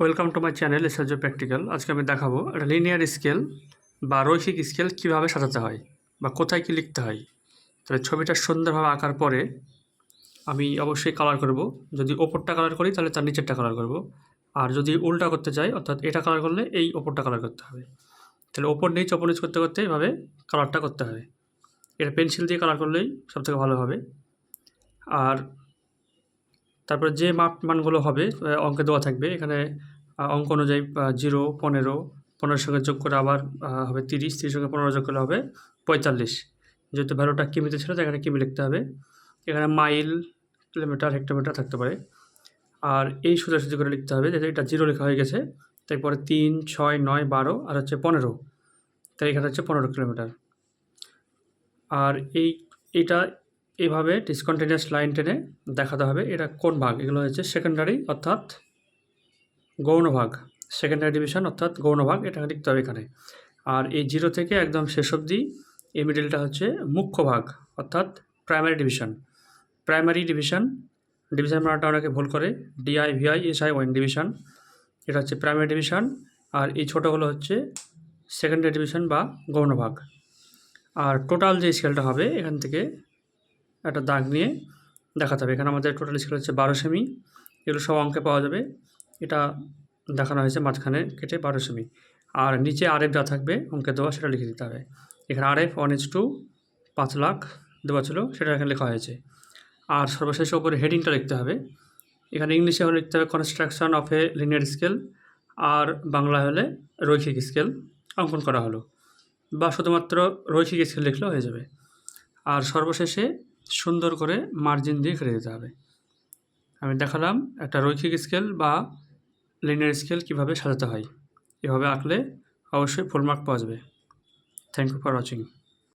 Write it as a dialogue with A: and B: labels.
A: Welcome to my channel এসএলজো practical আজকে আমি দেখাবো একটা লিনিয়ার স্কেল বা রৈখিক স্কেল কীভাবে সাজাতে হয় বা কোথায় কী লিখতে হয়। তাহলে ছবিটা সুন্দরভাবে আঁকার পরে আমি অবশ্যই কালার করব। যদি ওপরটা কালার করি, তাহলে তার নিচেরটা কালার করব। আর যদি উল্টা করতে চাই, অর্থাৎ এটা কালার করলে এই ওপরটা কালার করতে হবে। তাহলে ওপর নিচ ওপর নিচ করতে করতে এভাবে কালারটা করতে হবে। এটা পেন্সিল দিয়ে কালার করলেই সবথেকে ভালো হবে। আর তারপরে যে মাপ মানগুলো হবে অঙ্কে দেওয়া থাকবে। এখানে অঙ্ক অনুযায়ী জিরো, পনেরো পনেরোর সঙ্গে যোগ করে আবার হবে তিরিশ তিরিশ সঙ্গে পনেরো যোগ করলে হবে পঁয়তাল্লিশ। যেহেতু ভ্যালুটা কিমিতে ছিল এখানে কিমি লিখতে হবে। এখানে মাইল, কিলোমিটার, হেক্টোমিটার থাকতে পারে। আর এই সোজাসুজি করে লিখতে হবে, যেহেতু এটা জিরো লেখা হয়ে গেছে তারপরে তিন, ছয়, নয়, বারো, আর হচ্ছে পনেরো। তাই এখানে হচ্ছে পনেরো কিলোমিটার। আর এই এটা এইভাবে ডিসকন্টিনিউয়াস লাইন টেনে দেখাতে হবে এটা কোন ভাগ? এগুলো হচ্ছে সেকেন্ডারি অর্থাৎ গৌণ ভাগ সেকেন্ডারি ডিভিশন অর্থাৎ গৌণ ভাগ এটা লিখতে হবে এখানে। আর এই জিরো থেকে একদম শেষ অবধি এই মিডিলটা হচ্ছে মুখ্য ভাগ, অর্থাৎ primary division primary division division মানাটা অনেকে ভুল করে। D I V I S I one division এটা হচ্ছে প্রাইমারি ডিভিশন আর এই ছোটোগুলো হচ্ছে সেকেন্ডারি ডিভিশন বা গৌণ ভাগ আর টোটাল যে স্কেলটা হবে এখান থেকে একটা দাগ নিয়ে দেখাতে হবে। এখানে আমাদের টোটাল স্কেল হচ্ছে বারো সেমি। এগুলো সব অঙ্কে পাওয়া যাবে। এটা দেখানো হয়েছে মাঝখানে কেটে বারো সেমি। আর নিচে আরএফ যা থাকবে, অঙ্কে দেওয়া, সেটা লিখে দিতে হবে। এখানে আরএফ ওয়ান ইস টু পাঁচ লাখ দেওয়া ছিল, সেটা এখানে লেখা হয়েছে। আর সর্বশেষ ওপরে হেডিংটা লিখতে হবে। এখানে ইংলিশে হলে লিখতে হবে construction of a linear scale আর বাংলা হলে রৈখিক স্কেল অঙ্কন করা হলো। বা শুধুমাত্র রৈখিক স্কেল লিখলেও হয়ে যাবে। আর সর্বশেষে সুন্দর করে মার্জিন দিয়ে কেটে দিতে হবে। আমি দেখালাম একটা রৈখিক স্কেল বা লিনিয়ার স্কেল কীভাবে সাজাতে হয়। এভাবে আঁকলে অবশ্যই ফুল মার্ক পাওয়া যাবে। Thank you for watching